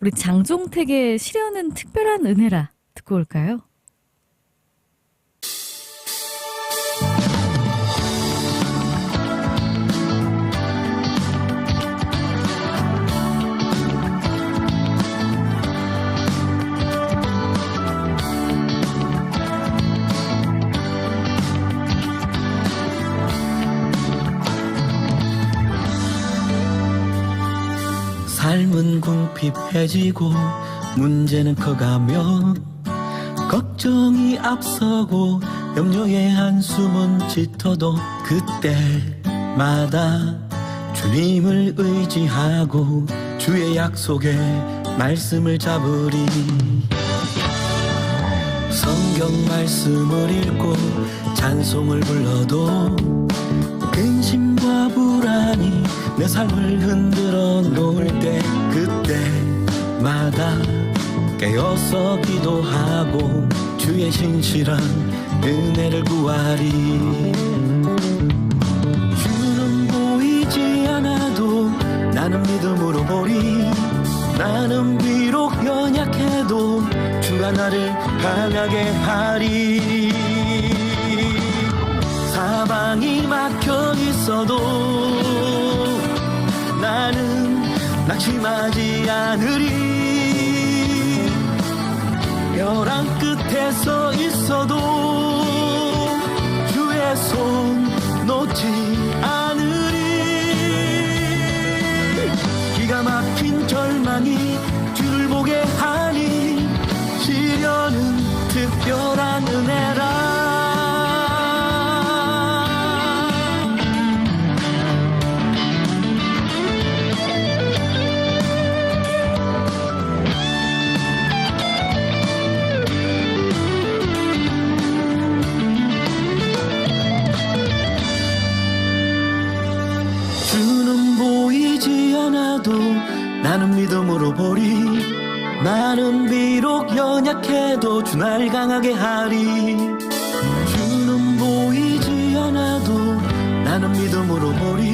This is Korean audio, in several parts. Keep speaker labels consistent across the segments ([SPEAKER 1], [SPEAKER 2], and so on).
[SPEAKER 1] 우리 장종택의 시련은 특별한 은혜라 듣고 올까요?
[SPEAKER 2] 궁핍해지고 문제는 커가며 걱정이 앞서고 염려의 한숨은 짙어도 그때마다 주님을 의지하고 주의 약속에 말씀을 잡으리. 성경 말씀을 읽고 찬송을 불러도 근심과 불안이 내 삶을 흔들어 놓을 때그 때마다 깨어서 기도하고 주의 신실한 은혜를 구하리. 주는 보이지 않아도 나는 믿음으로 보리. 나는 비록 연약해도 주가 나를 강하게 하리. 사방이 막혀 있어도 나는 낙심하지 않으리. 벼랑 끝에 서 있어도 주의 손 놓지 않으리. 기가 막힌 절망이 주를 보게 하니 시련은 특별한 은혜라 보리. 나는 비록 연약해도 주 날 강하게 하리. 주는 보이지 않아도 나는 믿음으로 보리.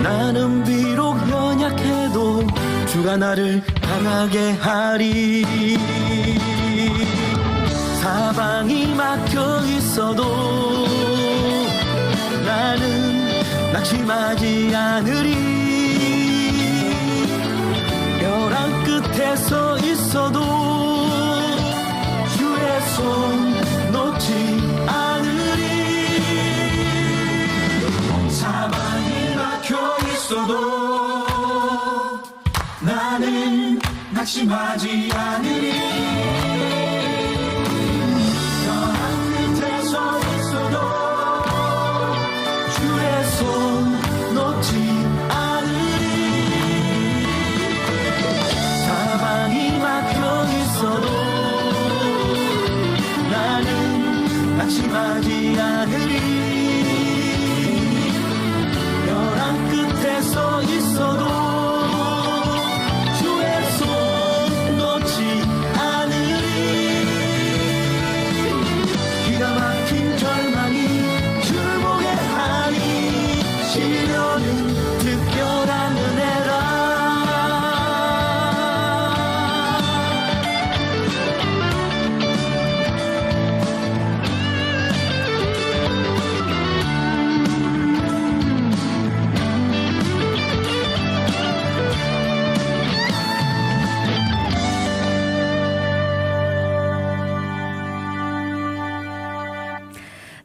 [SPEAKER 2] 나는 비록 연약해도 주가 나를 강하게 하리. 사방이 막혀 있어도 나는 낙심하지 않으리 끝에 서 있어도 주의 손 놓지 않으리. 사방이 막혀 있어도 나는 낙심하지 않으리 끝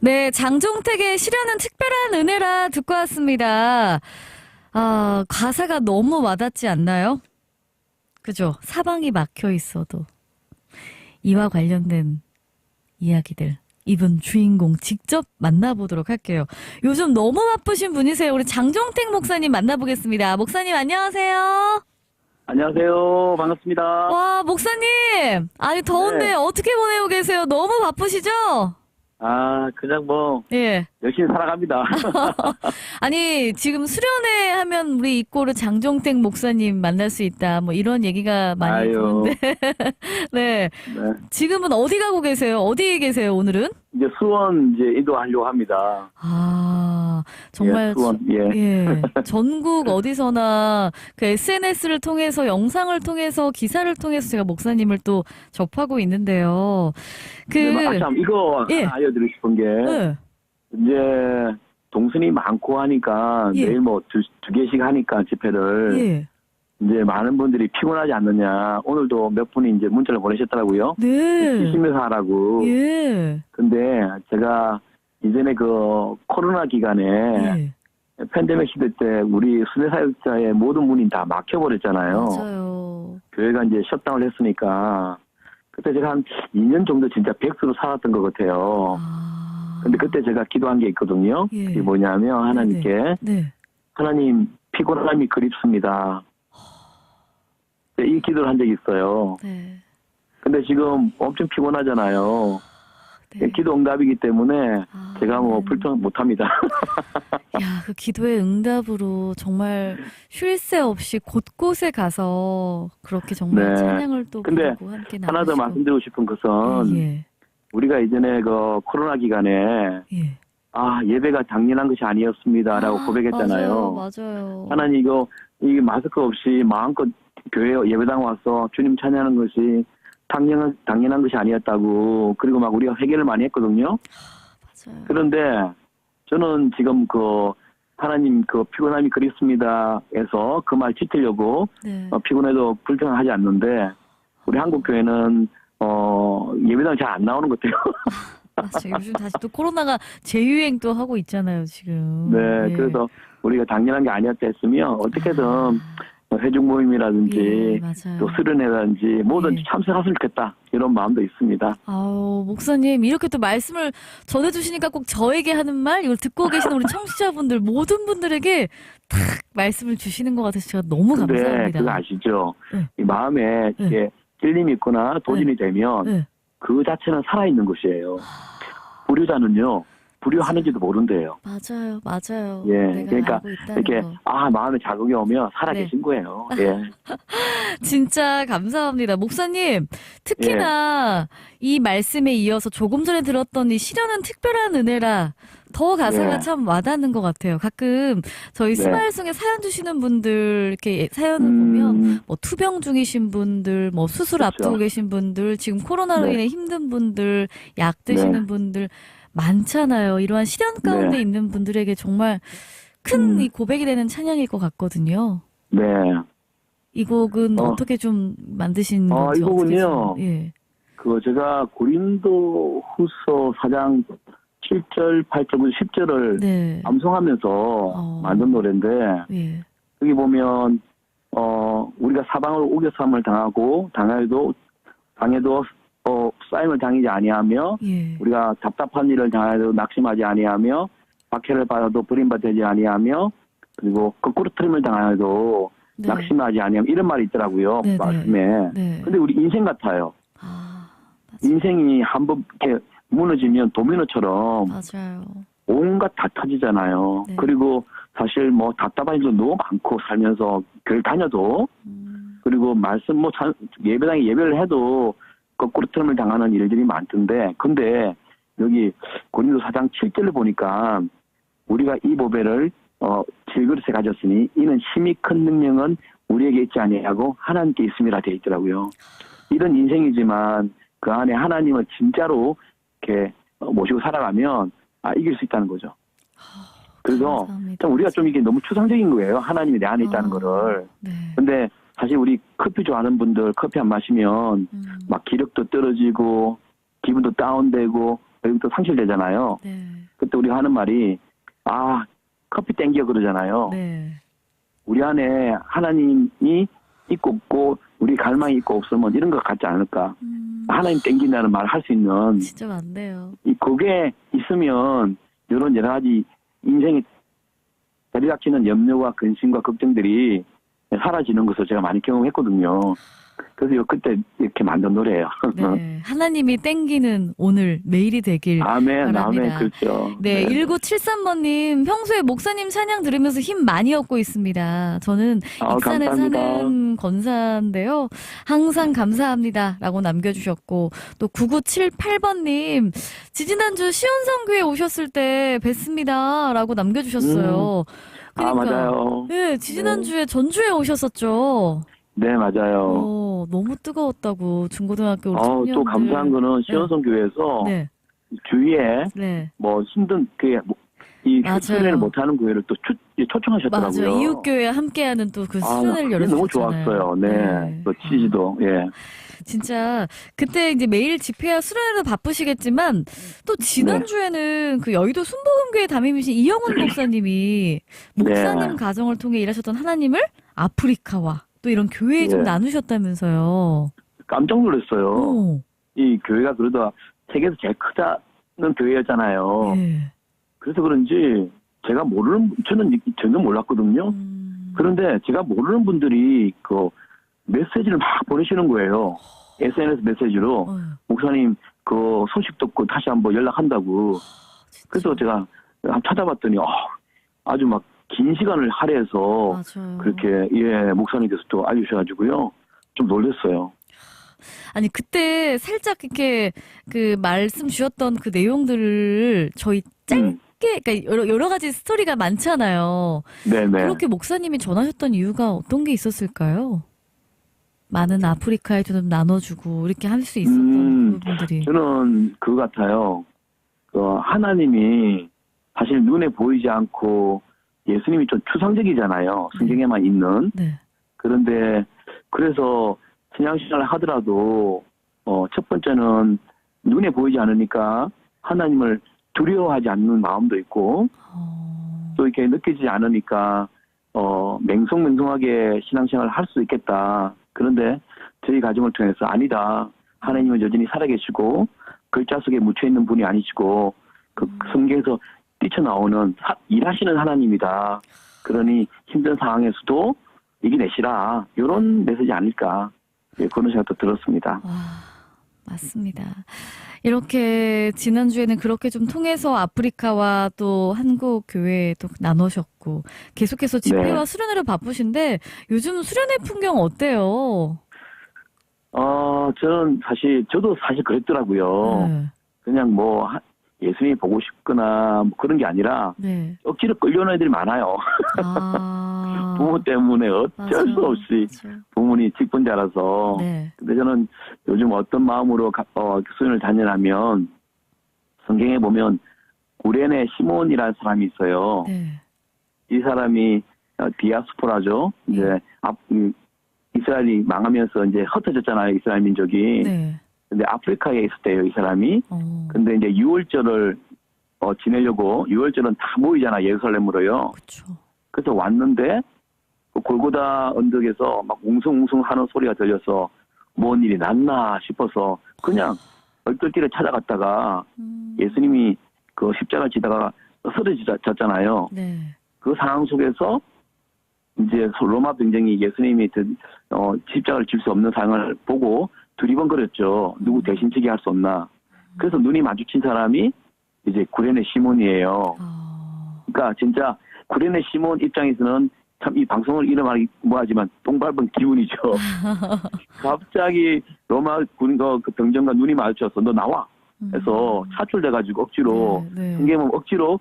[SPEAKER 1] 네, 장종택의 시련은 특별한 은혜라 듣고 왔습니다. 아, 가사가 너무 와닿지 않나요? 그죠? 사방이 막혀 있어도 이와 관련된 이야기들 이분 주인공 직접 만나보도록 할게요. 요즘 너무 바쁘신 분이세요. 우리 장종택 목사님 만나보겠습니다. 목사님 안녕하세요.
[SPEAKER 3] 안녕하세요. 반갑습니다.
[SPEAKER 1] 와, 목사님. 아니 더운데
[SPEAKER 3] 네.
[SPEAKER 1] 어떻게 보내고 계세요? 너무 바쁘시죠?
[SPEAKER 3] 아, 그냥 뭐,
[SPEAKER 1] 예.
[SPEAKER 3] 열심히 살아갑니다.
[SPEAKER 1] 아니 지금 수련회 하면 우리 이꼬르 장종택 목사님 만날 수 있다 뭐 이런 얘기가 많이
[SPEAKER 3] 아유.
[SPEAKER 1] 드는데 네
[SPEAKER 3] 네.
[SPEAKER 1] 지금은 어디 가고 계세요 어디에 계세요 오늘은
[SPEAKER 3] 이제 수원 이제 인도하려고 합니다.
[SPEAKER 1] 아 아, 정말
[SPEAKER 3] 예, 수원, 예.
[SPEAKER 1] 예, 전국 어디서나 그 SNS를 통해서 영상을 통해서 기사를 통해서 제가 목사님을 또 접하고 있는데요. 그
[SPEAKER 3] 아, 참, 이거
[SPEAKER 1] 예.
[SPEAKER 3] 알려드리고 싶은 게,
[SPEAKER 1] 예,
[SPEAKER 3] 이제, 동선이 많고 하니까,
[SPEAKER 1] 예.
[SPEAKER 3] 매일 뭐 두, 두 개씩 하니까 집회를,
[SPEAKER 1] 예.
[SPEAKER 3] 이제 많은 분들이 피곤하지 않느냐, 오늘도 몇 분이 이제 문자를 보내셨더라고요.
[SPEAKER 1] 네.
[SPEAKER 3] 쉬시면서 하라고.
[SPEAKER 1] 예.
[SPEAKER 3] 근데 제가 이전에 그 코로나 기간에
[SPEAKER 1] 예.
[SPEAKER 3] 팬데믹 시대 때 우리 수대사역자의 모든 문이 다 막혀버렸잖아요.
[SPEAKER 1] 맞아요.
[SPEAKER 3] 교회가 이제 셧다운을 했으니까 그때 제가 한 2년 정도 진짜 백수로 살았던 것 같아요.
[SPEAKER 1] 아.
[SPEAKER 3] 근데 그때 제가 기도한 게 있거든요.
[SPEAKER 1] 예.
[SPEAKER 3] 그게 뭐냐면 하나님께
[SPEAKER 1] 네.
[SPEAKER 3] 하나님 피곤함이 그립습니다. 네, 이 기도를 한 적이 있어요.
[SPEAKER 1] 네.
[SPEAKER 3] 근데 지금 엄청 피곤하잖아요.
[SPEAKER 1] 네.
[SPEAKER 3] 기도 응답이기 때문에
[SPEAKER 1] 아,
[SPEAKER 3] 제가 뭐
[SPEAKER 1] 네.
[SPEAKER 3] 불평 못합니다.
[SPEAKER 1] 야, 그 기도의 응답으로 정말 쉴 새 없이 곳곳에 가서 그렇게 정말
[SPEAKER 3] 네.
[SPEAKER 1] 찬양을 또
[SPEAKER 3] 근데
[SPEAKER 1] 부르고 함께
[SPEAKER 3] 하나 더
[SPEAKER 1] 나누시고.
[SPEAKER 3] 말씀드리고 싶은 것은
[SPEAKER 1] 예,
[SPEAKER 3] 우리가 이전에 그 코로나 기간에
[SPEAKER 1] 예.
[SPEAKER 3] 아 예배가 당연한 것이 아니었습니다라고
[SPEAKER 1] 아,
[SPEAKER 3] 고백했잖아요.
[SPEAKER 1] 맞아요, 맞아요.
[SPEAKER 3] 하나님 이거 이 마스크 없이 마음껏 교회 예배당 와서 주님 찬양하는 것이 당연한 당연한 것이 아니었다고 그리고 막 우리가 회개를 많이 했거든요.
[SPEAKER 1] 맞아요.
[SPEAKER 3] 그런데 저는 지금 그 하나님 그 피곤함이 그립습니다에서 그 말 지키려고
[SPEAKER 1] 네.
[SPEAKER 3] 어, 피곤해도 불평하지 않는데 우리 한국 교회는 어 예배당 잘 안 나오는 것 같아요.
[SPEAKER 1] 맞아요. 요즘 다시 또 코로나가 재유행 또 하고 있잖아요, 지금.
[SPEAKER 3] 네,
[SPEAKER 1] 예.
[SPEAKER 3] 그래서 우리가 당연한 게 아니었다 했으면 어떻게든 회중 모임이라든지
[SPEAKER 1] 예.
[SPEAKER 3] 또 수련회라든지 뭐든지
[SPEAKER 1] 예.
[SPEAKER 3] 참석했으면 좋겠다 이런 마음도 있습니다.
[SPEAKER 1] 아우, 목사님, 이렇게 또 말씀을 전해주시니까 꼭 저에게 하는 말, 이걸 듣고 계시는 우리 청취자분들, 모든 분들에게 탁 말씀을 주시는 것 같아서 제가 너무 감사합니다.
[SPEAKER 3] 그거 아시죠?
[SPEAKER 1] 네.
[SPEAKER 3] 이 마음에 이게 찔림이 있거나 도진이 되면
[SPEAKER 1] 네.
[SPEAKER 3] 그 자체는 살아있는 것이에요. 불효자는요, 불효하는지도 모른대요.
[SPEAKER 1] 맞아요, 맞아요.
[SPEAKER 3] 예, 그러니까 이렇게
[SPEAKER 1] 거.
[SPEAKER 3] 아 마음에 자극이 오면 살아
[SPEAKER 1] 네.
[SPEAKER 3] 계신 거예요. 예.
[SPEAKER 1] 진짜 감사합니다. 목사님, 특히나 이 말씀에 이어서 조금 전에 들었던 이 시련은 특별한 은혜라 더 가사가
[SPEAKER 3] 예.
[SPEAKER 1] 참 와닿는 것 같아요. 가끔 저희
[SPEAKER 3] 네.
[SPEAKER 1] 스마일송에 사연 주시는 분들 이렇게 사연을 보면
[SPEAKER 3] 음,
[SPEAKER 1] 뭐 투병 중이신 분들, 뭐 수술
[SPEAKER 3] 그렇죠.
[SPEAKER 1] 앞두고 계신 분들, 지금 코로나로
[SPEAKER 3] 네.
[SPEAKER 1] 인해 힘든 분들, 약 드시는
[SPEAKER 3] 네.
[SPEAKER 1] 분들 많잖아요. 이러한 시련 가운데
[SPEAKER 3] 네.
[SPEAKER 1] 있는 분들에게 정말 큰
[SPEAKER 3] 음.
[SPEAKER 1] 이 고백이 되는 찬양일 것 같거든요.
[SPEAKER 3] 네.
[SPEAKER 1] 이 곡은
[SPEAKER 3] 어.
[SPEAKER 1] 어. 떻게좀 만드신
[SPEAKER 3] 어,
[SPEAKER 1] 건지
[SPEAKER 3] 이
[SPEAKER 1] 어떻게
[SPEAKER 3] 곡은요.
[SPEAKER 1] 좀, 예.
[SPEAKER 3] 그 제가 고린도 후서 4장 7절, 8절, 10절을
[SPEAKER 1] 네.
[SPEAKER 3] 암송하면서
[SPEAKER 1] 어.
[SPEAKER 3] 만든 노래인데
[SPEAKER 1] 예.
[SPEAKER 3] 여기 보면 어 우리가 사방을 우겨삼을 당하고 당해도 당해도 어 쌓임을 당하지 아니하며
[SPEAKER 1] 예.
[SPEAKER 3] 우리가 답답한 일을 당해도 낙심하지 아니하며 박해를 받아도 버림받지 아니하며 그리고 거꾸로 트림을 당해도
[SPEAKER 1] 네.
[SPEAKER 3] 낙심하지 아니하며 이런 말이 있더라고요
[SPEAKER 1] 네, 네.
[SPEAKER 3] 말씀에
[SPEAKER 1] 네.
[SPEAKER 3] 근데 우리 인생 같아요
[SPEAKER 1] 아,
[SPEAKER 3] 인생이 한번 이렇게 무너지면 도미노처럼
[SPEAKER 1] 맞아요.
[SPEAKER 3] 온갖 다 터지잖아요.
[SPEAKER 1] 네.
[SPEAKER 3] 그리고 사실 뭐 답답한 일도 너무 많고 살면서 교회 다녀도
[SPEAKER 1] 음,
[SPEAKER 3] 그리고 말씀 뭐 참- 예배당에 예배를 해도 거꾸로 트름을 당하는 일들이 많던데 근데 여기 고린도 4장 7절을 보니까 우리가 이 보배를 어 질그릇에 가졌으니 이는 힘이 큰 능력은 우리에게 있지 아니하고 하나님께 있음이라 되어 있더라고요. 이런 인생이지만 그 안에 하나님을 진짜로 이렇게 어, 모시고 살아가면 아 이길 수 있다는 거죠. 그래서. 좀 우리가 좀 이게 너무 추상적인 거예요. 하나님이 내 안에 있다는
[SPEAKER 1] 아.
[SPEAKER 3] 거를.
[SPEAKER 1] 네.
[SPEAKER 3] 근데 사실 우리 커피 좋아하는 분들 커피 안 마시면
[SPEAKER 1] 음,
[SPEAKER 3] 막 기력도 떨어지고 기분도 다운되고 그리고 또 상실되잖아요.
[SPEAKER 1] 네.
[SPEAKER 3] 그때 우리가 하는 말이 아 커피 땡겨 그러잖아요.
[SPEAKER 1] 네.
[SPEAKER 3] 우리 안에 하나님이 있고 없고 우리 갈망이 있고 없으면 이런 것 같지 않을까.
[SPEAKER 1] 음,
[SPEAKER 3] 하나님 땡긴다는 말을 할수 있는
[SPEAKER 1] 진짜 많네요.
[SPEAKER 3] 이 그게 있으면 이런 여러 가지 인생에 들이닥치는 염려와 근심과 걱정들이 사라지는 것을 제가 많이 경험했거든요. 그래서 요 그때 이렇게 만든 노래예요.
[SPEAKER 1] 네. 하나님이 땡기는 오늘 매일이 되길.
[SPEAKER 3] 아멘,
[SPEAKER 1] 바랍니다.
[SPEAKER 3] 아멘, 그렇죠.
[SPEAKER 1] 네, 1973번님, 평소에 목사님 찬양 들으면서 힘 많이 얻고 있습니다. 저는
[SPEAKER 3] 아,
[SPEAKER 1] 익산에
[SPEAKER 3] 감사합니다.
[SPEAKER 1] 사는 건사인데요. 항상 감사합니다. 라고 남겨주셨고, 또 9978번님, 지지난주 시온성교회 오셨을 때 뵀습니다. 라고 남겨주셨어요.
[SPEAKER 3] 아, 맞아요.
[SPEAKER 1] 네, 지지난주에 전주에 오셨었죠.
[SPEAKER 3] 네, 맞아요.
[SPEAKER 1] 어, 너무 뜨거웠다고 중고등학교 우리
[SPEAKER 3] 어,
[SPEAKER 1] 청년들.
[SPEAKER 3] 또 감사한 거는 시원성 교회에서
[SPEAKER 1] 네,
[SPEAKER 3] 주위에
[SPEAKER 1] 네.
[SPEAKER 3] 뭐 힘든 그 이
[SPEAKER 1] 맞아요.
[SPEAKER 3] 수련을 못하는 교회를 또 초, 초청하셨더라고요.
[SPEAKER 1] 맞아요. 이웃교회 함께하는 또 그
[SPEAKER 3] 아,
[SPEAKER 1] 수련을 열어주셨잖아요.
[SPEAKER 3] 너무 좋았어요. 네. 또 취지도 예.
[SPEAKER 1] 진짜 그때 이제 매일 집회와 수련회도 바쁘시겠지만 또 지난주에는 그 여의도 순복음교회 담임이신 이영훈 목사님이 목사님
[SPEAKER 3] 네.
[SPEAKER 1] 가정을 통해 일하셨던 하나님을 아프리카와 또 이런 교회에 좀
[SPEAKER 3] 네.
[SPEAKER 1] 나누셨다면서요.
[SPEAKER 3] 깜짝 놀랐어요.
[SPEAKER 1] 오,
[SPEAKER 3] 이 교회가 그래도 세계에서 제일 크다는 교회였잖아요.
[SPEAKER 1] 예.
[SPEAKER 3] 그래서 그런지 제가 모르는 저는 이- 전혀 몰랐거든요.
[SPEAKER 1] 음,
[SPEAKER 3] 그런데 제가 모르는 분들이 그 메시지를 막 보내시는 거예요. SNS 메시지로
[SPEAKER 1] 어,
[SPEAKER 3] 목사님 그 소식 듣고 다시 한번 연락한다고.
[SPEAKER 1] 진짜.
[SPEAKER 3] 그래서 제가 한번 찾아봤더니 어, 아주 막 긴 시간을 할애해서
[SPEAKER 1] 맞아요.
[SPEAKER 3] 그렇게 예 목사님께서 또 알려주셔가지고요 좀 놀랐어요.
[SPEAKER 1] 아니 그때 살짝 이렇게 그 말씀 주셨던 그 내용들을 저희 짧게
[SPEAKER 3] 음,
[SPEAKER 1] 그러니까 여러, 여러 가지 스토리가 많잖아요.
[SPEAKER 3] 네네.
[SPEAKER 1] 그렇게 목사님이 전하셨던 이유가 어떤 게 있었을까요? 많은 아프리카에 좀 나눠주고 이렇게 할 수 있었던
[SPEAKER 3] 음,
[SPEAKER 1] 부분들이.
[SPEAKER 3] 저는 그거 같아요. 그 하나님이 사실 눈에 보이지 않고 예수님이 좀 추상적이잖아요. 성경에만 있는.
[SPEAKER 1] 네.
[SPEAKER 3] 그런데 그래서 신앙생활을 하더라도 어, 첫 번째는 눈에 보이지 않으니까 하나님을 두려워하지 않는 마음도 있고
[SPEAKER 1] 어,
[SPEAKER 3] 또 이렇게 느끼지 않으니까 어 맹송맹송하게 신앙생활을 할 수 있겠다. 그런데 저희 가정을 통해서 아니다. 하나님은 여전히 살아계시고 글자 속에 묻혀 있는 분이 아니시고 그 성경에서 뛰쳐나오는 사- 일하시는 하나님이다. 그러니 힘든 상황에서도 이겨내시라. 이런 메시지 아닐까. 예, 그런 생각도 들었습니다.
[SPEAKER 1] 와, 맞습니다. 이렇게 지난주에는 그렇게 좀 통해서 아프리카와 또 한국 교회에 또 나누셨고 계속해서 집회와
[SPEAKER 3] 네.
[SPEAKER 1] 수련회를 바쁘신데 요즘 수련회 풍경 어때요?
[SPEAKER 3] 어, 저는 사실, 저도 사실 그랬더라고요.
[SPEAKER 1] 네.
[SPEAKER 3] 그냥 뭐, 하- 예수님이 보고 싶거나 뭐 그런 게 아니라
[SPEAKER 1] 네.
[SPEAKER 3] 억지로 끌려오는 애들이 많아요.
[SPEAKER 1] 아.
[SPEAKER 3] 부모 때문에 어쩔 수
[SPEAKER 1] 맞아요.
[SPEAKER 3] 없이
[SPEAKER 1] 맞아요.
[SPEAKER 3] 부모님이 직분자라서.
[SPEAKER 1] 네.
[SPEAKER 3] 근데 저는 요즘 어떤 마음으로 가- 어, 수련을 다니냐면 성경에 보면 구레네 시몬이라는 사람이 있어요.
[SPEAKER 1] 네.
[SPEAKER 3] 이 사람이 어, 디아스포라죠. 이제 앞, 음, 이스라엘이 망하면서 이제 흩어졌잖아요. 이스라엘 민족이.
[SPEAKER 1] 네.
[SPEAKER 3] 근데 아프리카에 있었대요. 이 사람이.
[SPEAKER 1] 어.
[SPEAKER 3] 근데 이제 6월절을 어, 지내려고 6월절은 다 모이잖아. 예루살렘으로요.
[SPEAKER 1] 그쵸.
[SPEAKER 3] 그래서 왔는데 그 골고다 언덕에서 막 웅성웅성 하는 소리가 들려서 뭔 일이 났나 싶어서 그냥 얼떨결에 찾아갔다가
[SPEAKER 1] 음.
[SPEAKER 3] 예수님이 그 십자가 지다가 쓰러졌잖아요.
[SPEAKER 1] 네.
[SPEAKER 3] 그 상황 속에서 이제 로마 병정이 예수님이 드- 어, 십자가를 질 수 없는 상황을 보고 두리번거렸죠. 누구 대신 지게 할 수 없나. 그래서 눈이 마주친 사람이 이제 구레네 시몬이에요.
[SPEAKER 1] 어.
[SPEAKER 3] 그러니까 진짜 구레네 시몬 입장에서는 참 이 방송을 이름하기 뭐하지만 똥밟은 기운이죠. 갑자기 로마 군과 그 병정과 눈이 마주쳐서 너 나와. 해서 차출돼가지고 억지로
[SPEAKER 1] 네, 네.
[SPEAKER 3] 성경은 억지로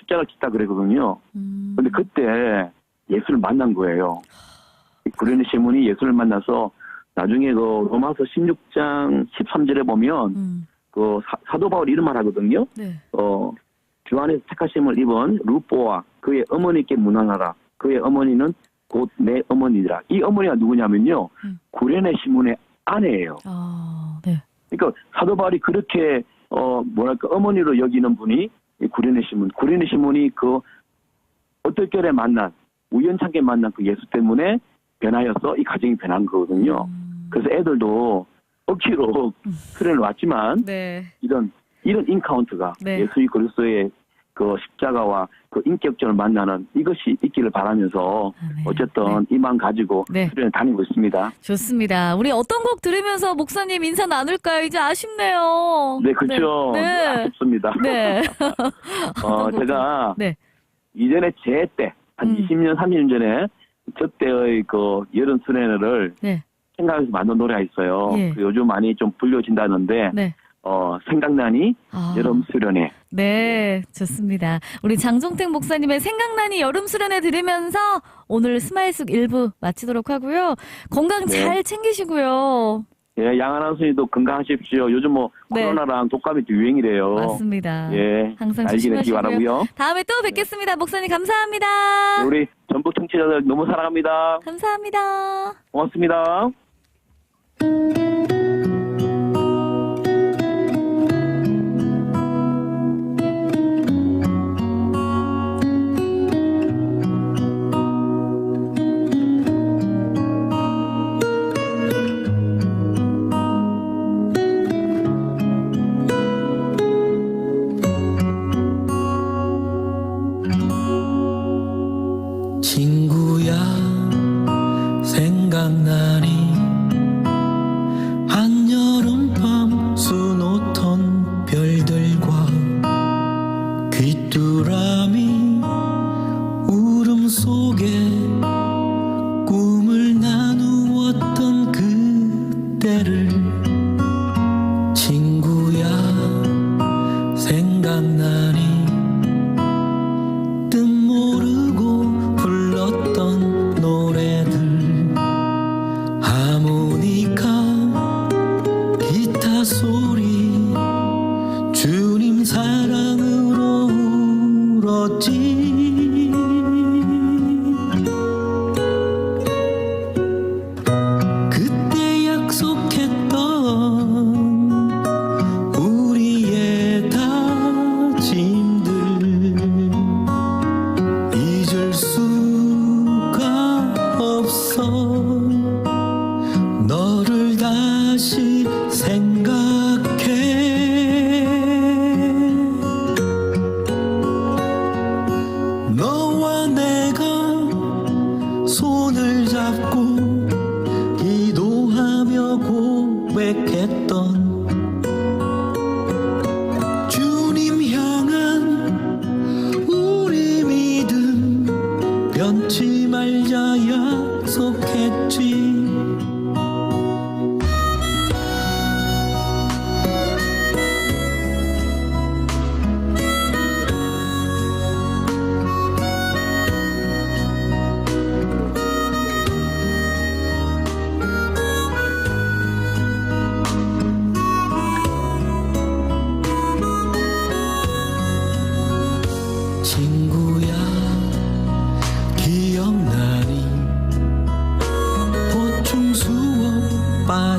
[SPEAKER 3] 십자가를 짓다 그랬거든요.
[SPEAKER 1] 음.
[SPEAKER 3] 근데 그때 예수를 만난 거예요. 이 구레네 시몬이 예수를 만나서 나중에 그 로마서 16장 13절에 보면
[SPEAKER 1] 음.
[SPEAKER 3] 그 사, 사도 바울 이름만 하거든요.
[SPEAKER 1] 네.
[SPEAKER 3] 어, 주 안에서 택하심을 입은 루포와 그의 어머니께 문안하라. 그의 어머니는 곧 내 어머니라. 이 어머니가 누구냐면요.
[SPEAKER 1] 음.
[SPEAKER 3] 구레네 시몬의 아내예요.
[SPEAKER 1] 아, 네.
[SPEAKER 3] 그러니까 사도 바울이 그렇게 어 뭐랄까 어머니로 여기는 분이 이 구레네 시몬. 구레네 시몬이 그 어떨결에 만난 우연찮게 만난 그 예수 때문에 변하여서 이 가정이 변한 거거든요.
[SPEAKER 1] 음.
[SPEAKER 3] 그래서 애들도 억지로 수련을 왔지만
[SPEAKER 1] 네.
[SPEAKER 3] 이런 이런 인카운트가
[SPEAKER 1] 네.
[SPEAKER 3] 예수 그리스도의
[SPEAKER 2] 그 십자가와 그 인격전을 만나는 이것이 있기를 바라면서
[SPEAKER 1] 아멘.
[SPEAKER 2] 어쨌든 이만 가지고
[SPEAKER 1] 네.
[SPEAKER 2] 수련에 다니고 있습니다.
[SPEAKER 1] 좋습니다. 우리 어떤 곡 들으면서 목사님 인사 나눌까요? 이제 아쉽네요.
[SPEAKER 2] 네, 그렇죠.
[SPEAKER 1] 네. 네.
[SPEAKER 2] 아쉽습니다.
[SPEAKER 1] 네.
[SPEAKER 2] 어, 제가
[SPEAKER 1] 네.
[SPEAKER 2] 이전에 제 때, 한
[SPEAKER 1] 음.
[SPEAKER 2] 20년, 30년 전에 저 때의 그 여름 수련회를
[SPEAKER 1] 네.
[SPEAKER 2] 생각해서 만든 노래가 있어요.
[SPEAKER 1] 예.
[SPEAKER 2] 그 요즘 많이 좀 불려진다는데,
[SPEAKER 1] 네.
[SPEAKER 2] 어, 생각나니
[SPEAKER 1] 아.
[SPEAKER 2] 여름 수련회.
[SPEAKER 1] 네, 좋습니다. 우리 장종택 목사님의 생각나니 여름 수련회 들으면서 오늘 스마일숙 1부 마치도록 하고요. 건강
[SPEAKER 2] 네.
[SPEAKER 1] 잘 챙기시고요.
[SPEAKER 2] 예, 순이도 건강하십시오. 요즘 뭐
[SPEAKER 1] 네.
[SPEAKER 2] 코로나랑 독감이 또 유행이래요.
[SPEAKER 1] 맞습니다.
[SPEAKER 2] 예,
[SPEAKER 1] 항상 조심하시고요.
[SPEAKER 2] 바라고요.
[SPEAKER 1] 다음에 또 뵙겠습니다. 목사님 감사합니다.
[SPEAKER 2] 우리 전북 청취자들 너무 사랑합니다.
[SPEAKER 1] 감사합니다.
[SPEAKER 2] 고맙습니다.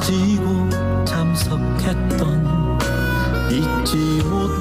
[SPEAKER 4] 빠지고 참석했던 잊지 못